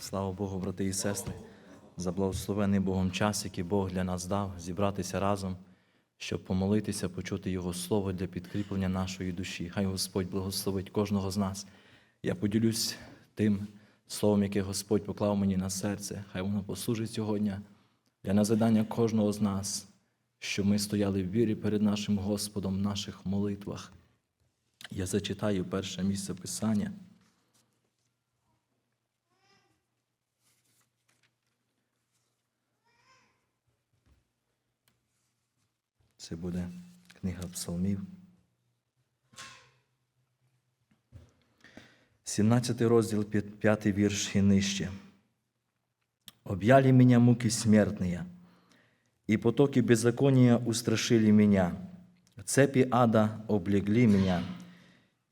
Слава Богу, брати і сестри, за благословений Богом час, який Бог для нас дав, зібратися разом, щоб помолитися, почути Його Слово для підкріплення нашої душі. Хай Господь благословить кожного з нас. Я поділюсь тим словом, яке Господь поклав мені на серце. Хай воно послужить сьогодні для назадання кожного з нас, щоб ми стояли в вірі перед нашим Господом в наших молитвах. Я зачитаю перше місце Писання. Це буде книга Псалмів. 17 розділ, 5 вірш і нижче. «Объяли меня муки смертные, и потоки беззакония устрашили меня. Цепи ада облегли меня,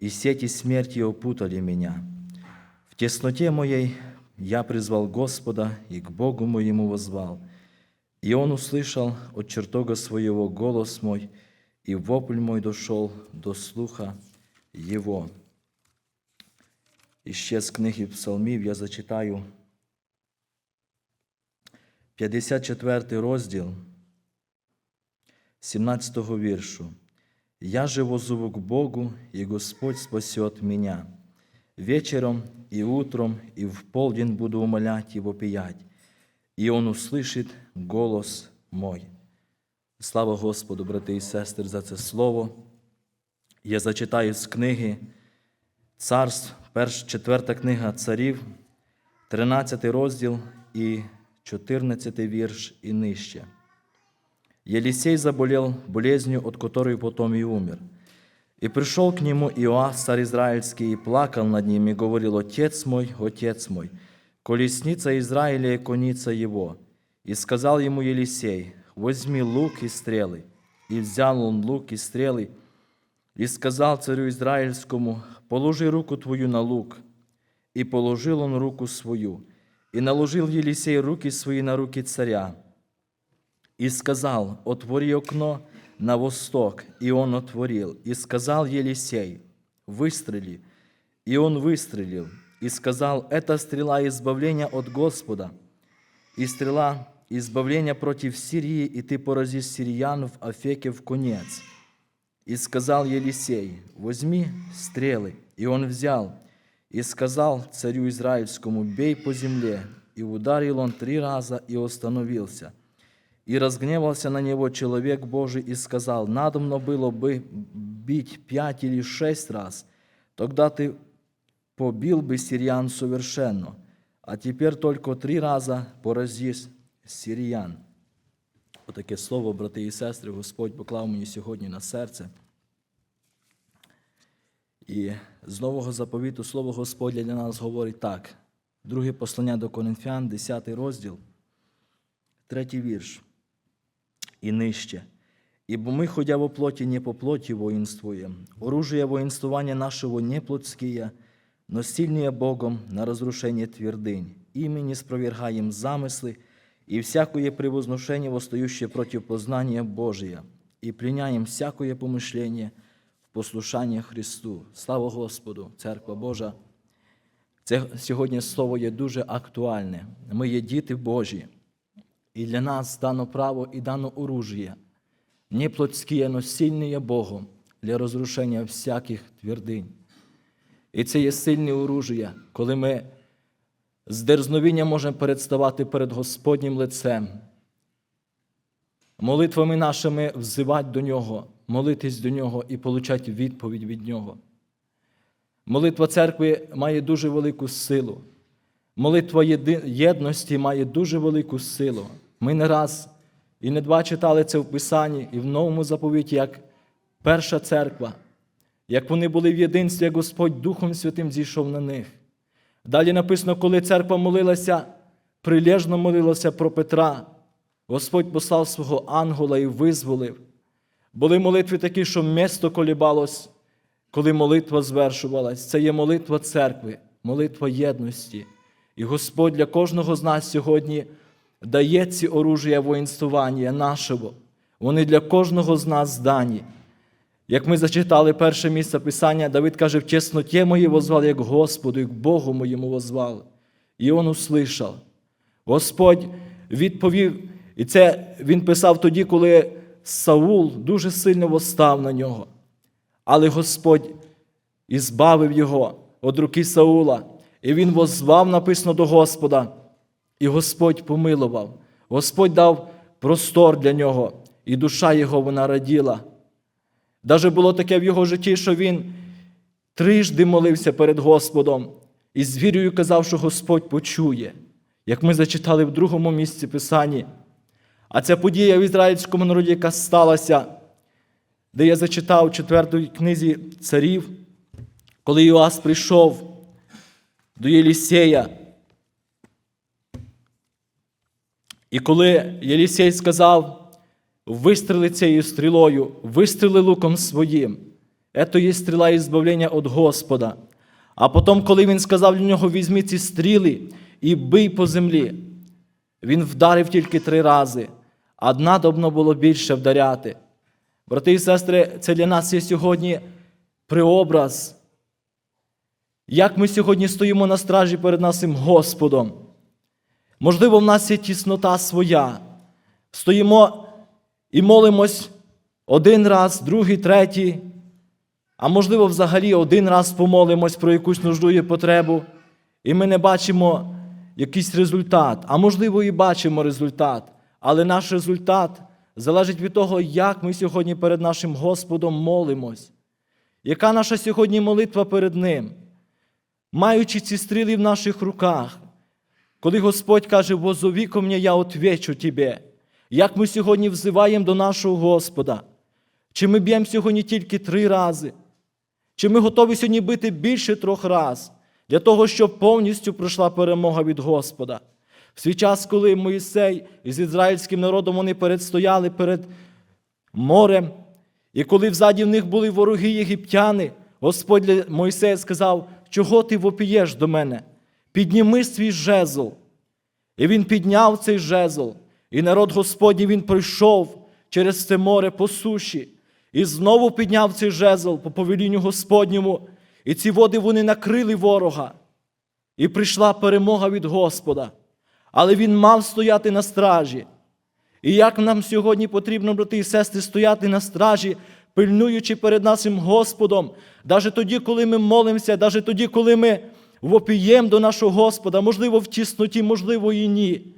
и сети смерти опутали меня. В тесноте моей я призвал Господа и к Богу моему возвал. И Он услышал от чертога своего голос мой, и вопль мой дошел до слуха Его. І ще з книги Псалмів я зачитаю 54 розділ 17 віршу. «Я же возову к Богу, и Господь спасет меня. Вечером и утром и в полдень буду умолять и вопиять, и Он услышит голос мой». Слава Господу, брати і сестри, за це слово. Я зачитаю з книги Царств, перш, четверта книга царів, 13 розділ і 14 вірш і нижче. Елисей заболел болезнью, от которой потом и умер. И пришел к нему Иоас, царь израильский, и плакал над ним, и говорил, «Отец мой, отец мой, колесница Израиля и коница его». И сказал ему Елисей, «Возьми лук и стрелы». И взял он лук и стрелы, и сказал царю Израильскому, «Положи руку твою на лук». И положил он руку свою, и наложил Елисей руки свои на руки царя. И сказал, «Отвори окно на восток». И он отворил. И сказал Елисей, «Выстрели». И он выстрелил. И сказал, «Это стрела избавления от Господа». И стрела избавления против Сирии, и ты порази сириян в Афеке в конец. И сказал Елисей, возьми стрелы. И он взял, и сказал царю Израильскому, бей по земле. И ударил он три раза, и остановился. И разгневался на него человек Божий и сказал, надобно было бы бить пять или шесть раз, тогда ты побил бы сириян совершенно, а теперь только три раза порази сириян. Отаке слово, брати і сестри, Господь поклав мені сьогодні на серце. І з нового заповіту слово Господня для нас говорить так. Друге послання до Коринфян, 10 розділ, третій вірш. І нижче. Ибо мы, ходя во плоти, не по плоти воинствуем. Оружие воинствования нашего не плотские, но сильные Богом на разрушение твердынь. Ими не спровергаем замыслы и всякое превозношение, восстающее против познания Божия, и пленяем всякое помышление в послушание Христу. Слава Господу, Церква Божа! Це сьогодні слово є дуже актуальне. Ми є діти Божі, і для нас дано право і дано оружие, не плотське, но сильне Богом для розрушення всяких твердинь. І це є сильне оружие, коли ми з дерзновінням можемо представати перед Господнім лицем, молитвами нашими взивати до Нього, молитись до Нього і получати відповідь від Нього. Молитва церкви має дуже велику силу. Молитва єдності має дуже велику силу. Ми не раз і не два читали це в Писанні і в новому заповіті, як перша церква, як вони були в єдинстві, як Господь Духом Святим зійшов на них. Далі написано, коли церква молилася, прилежно молилася про Петра, Господь послав свого ангела і визволив. Були молитви такі, що місто колібалось, коли молитва звершувалась. Це є молитва церкви, молитва єдності. І Господь для кожного з нас сьогодні дає ці оружія воїнствування нашого. Вони для кожного з нас дані. Як ми зачитали перше місце Писання, Давид каже, в чесноті моїй возвав, як Господу, як Богу моєму возвав. і он услышав. Господь відповів, і це він писав тоді, коли Саул дуже сильно восстав на нього. Але Господь ізбавив його від руки Саула, і він воззвав, написано до Господа, і Господь помилував. Господь дав простор для нього, і душа його вона раділа. Даже було таке в його житті, що він трижди молився перед Господом і з вірою казав, що Господь почує, як ми зачитали в другому місці Писанні. А ця подія в ізраїльському народі, яка сталася, де я зачитав у четвертій книзі царів, коли Йоас прийшов до Єлісея. І коли Єлісей сказав, вистріли цією стрілою, вистріли луком своїм, це є стріла ізбавлення від Господа. А потім, коли він сказав для нього, візьми ці стріли і бий по землі, він вдарив тільки три рази, а надобно було більше вдаряти. Брати і сестри, це для нас є сьогодні преобраз. Як ми сьогодні стоїмо на стражі перед нашим Господом. Можливо, в нас є тіснота своя. Стоїмо і молимось один раз, другий, третій, а можливо, взагалі один раз помолимось про якусь нужду і потребу, і ми не бачимо якийсь результат, а можливо, і бачимо результат. Але наш результат залежить від того, як ми сьогодні перед нашим Господом молимось. Яка наша сьогодні молитва перед Ним? Маючи ці стріли в наших руках, коли Господь каже, возові ко мені, я отвечу Тебе, як ми сьогодні взиваємо до нашого Господа, чи ми б'ємо сьогодні тільки три рази, чи ми готові сьогодні бити більше трьох раз, для того, щоб повністю пройшла перемога від Господа. В свій час, коли Моїсей із ізраїльським народом вони передстояли перед морем, і коли взаді в них були вороги єгиптяни, Господь для Мойсея сказав, чого ти вопієш до мене? Підніми свій жезл. І він підняв цей жезл, і народ Господній він пройшов через це море по суші, і знову підняв цей жезл по повелінню Господньому, і ці води вони накрили ворога. І прийшла перемога від Господа. Але він мав стояти на стражі. І як нам сьогодні потрібно, брати і сестри, стояти на стражі, пильнуючи перед нашим Господом, навіть тоді, коли ми молимося, навіть тоді, коли ми вопіємо до нашого Господа, можливо, в тісноті, можливо, і ні.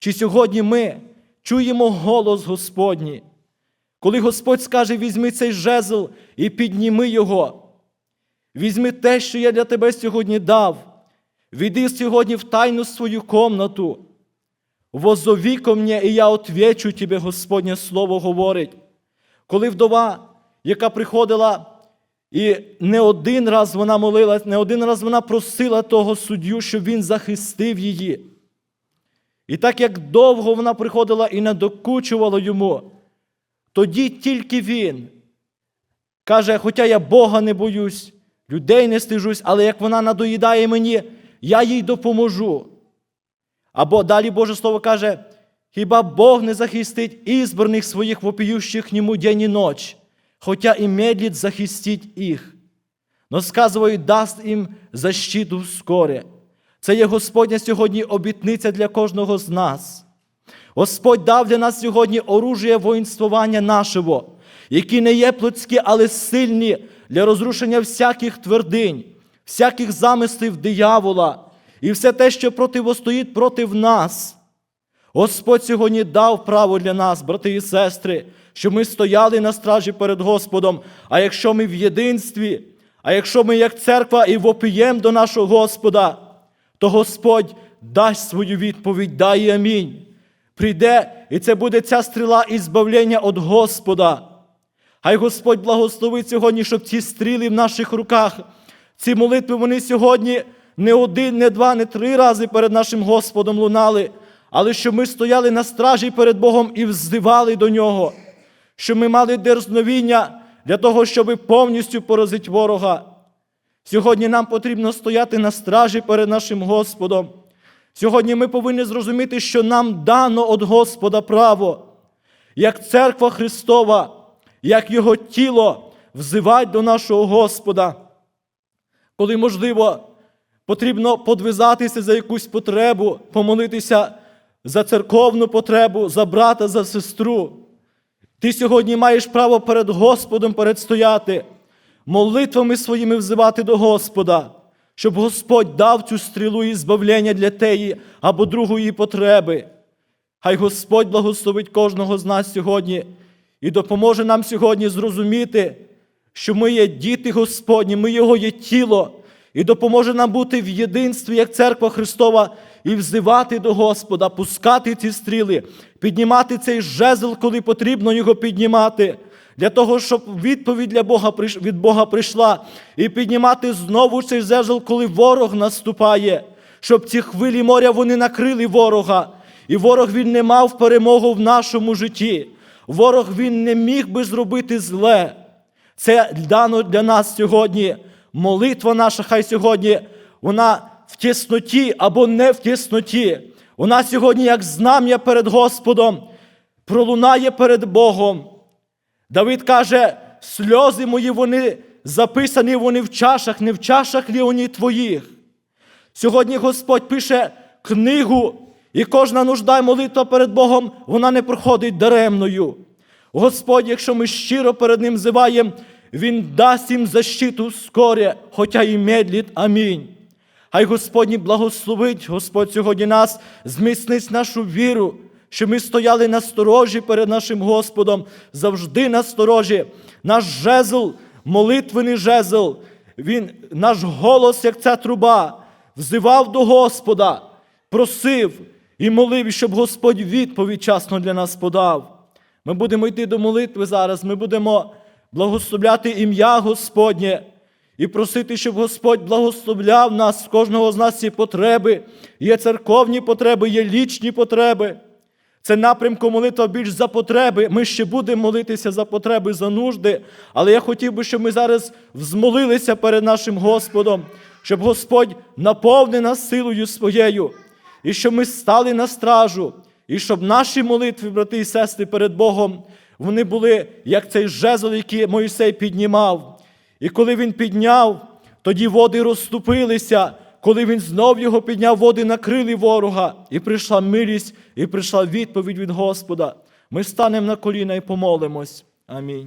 Чи сьогодні ми чуємо голос Господній, коли Господь скаже, візьми цей жезл і підніми його. Візьми те, що я для тебе сьогодні дав. Віди сьогодні в тайну свою комнату. Возові ко мені, і я отвечу тебе, Господнє Слово говорить. Коли вдова, яка приходила, і не один раз вона молилась, не один раз вона просила того суддю, щоб він захистив її. І так як довго вона приходила і не докучувала йому, тоді тільки він каже, хоча я Бога не боюсь, людей не стижусь, але як вона надоїдає мені, я їй допоможу. Або далі Боже Слово каже, хіба Бог не захистить ізбраних своїх вопіющих ньому день і ноч, хоча і медлить захистить їх. Но сказує, дасть їм защиту вскоре. Це є Господня сьогодні обітниця для кожного з нас. Господь дав для нас сьогодні оружие воїнствування нашого, які не є плотські, але сильні для розрушення всяких твердинь, всяких замислів диявола і все те, що противостоїть проти нас. Господь сьогодні дав право для нас, брати і сестри, щоб ми стояли на стражі перед Господом. А якщо ми в єдинстві, а якщо ми як церква і вопієм до нашого Господа, то Господь дасть свою відповідь, дай амінь. Прийде, і це буде ця стріла ізбавлення від Господа. Хай Господь благословить сьогодні, щоб ці стріли в наших руках, ці молитви, вони сьогодні не один, не два, не три рази перед нашим Господом лунали, але щоб ми стояли на стражі перед Богом і взивали до Нього, щоб ми мали дерзновіння для того, щоб повністю поразити ворога. Сьогодні нам потрібно стояти на стражі перед нашим Господом. Сьогодні ми повинні зрозуміти, що нам дано від Господа право, як церква Христова, як Його тіло взивати до нашого Господа. Коли, можливо, потрібно подвизатися за якусь потребу, помолитися за церковну потребу, за брата, за сестру. Ти сьогодні маєш право перед Господом передстояти, молитвами своїми взивати до Господа, щоб Господь дав цю стрілу і збавлення для теї або другої потреби. Хай Господь благословить кожного з нас сьогодні і допоможе нам сьогодні зрозуміти, що ми є діти Господні, ми Його є тіло, і допоможе нам бути в єдинстві, як церква Христова, і взивати до Господа, пускати ці стріли, піднімати цей жезл, коли потрібно його піднімати, для того, щоб відповідь для Бога від Бога прийшла, і піднімати знову цей жезл, коли ворог наступає, щоб ці хвилі моря вони накрили ворога. І ворог він не мав перемогу в нашому житті. Ворог він не міг би зробити зле. Це дано для нас сьогодні. Молитва наша, хай сьогодні вона в тісноті або не в тісноті. Вона сьогодні, як знам'я перед Господом, пролунає перед Богом. Давид каже: сльози мої вони записані вони в чашах, не в чашах лі вони твоїх. Сьогодні Господь пише книгу, і кожна нужда і молитва перед Богом, вона не проходить даремною. Господь, якщо ми щиро перед Ним зиваємо, Він дасть їм защиту скоре, хоча і медлить. Амінь. Хай Господь благословить, Господь сьогодні нас, зміцнить нашу віру, що ми стояли на сторожі перед нашим Господом, завжди на сторожі. Наш жезл, молитвений жезл, він, наш голос, як ця труба, взивав до Господа, просив і молив, щоб Господь відповідь часно для нас подав. Ми будемо йти до молитви зараз, ми будемо благословляти ім'я Господнє і просити, щоб Господь благословляв нас, кожного з нас ці потреби. Є церковні потреби, є лічні потреби. Це напрямку молитва більш за потреби. Ми ще будемо молитися за потреби, за нужди. Але я хотів би, щоб ми зараз взмолилися перед нашим Господом, щоб Господь наповнив нас силою своєю, і щоб ми стали на стражу, і щоб наші молитви, брати і сестри, перед Богом, вони були як цей жезл, який Моїсей піднімав. І коли він підняв, тоді води розступилися. Коли він знов його підняв, води на крилі ворога, і прийшла милість, і прийшла відповідь від Господа. Ми станемо на коліна і помолимось. Амінь.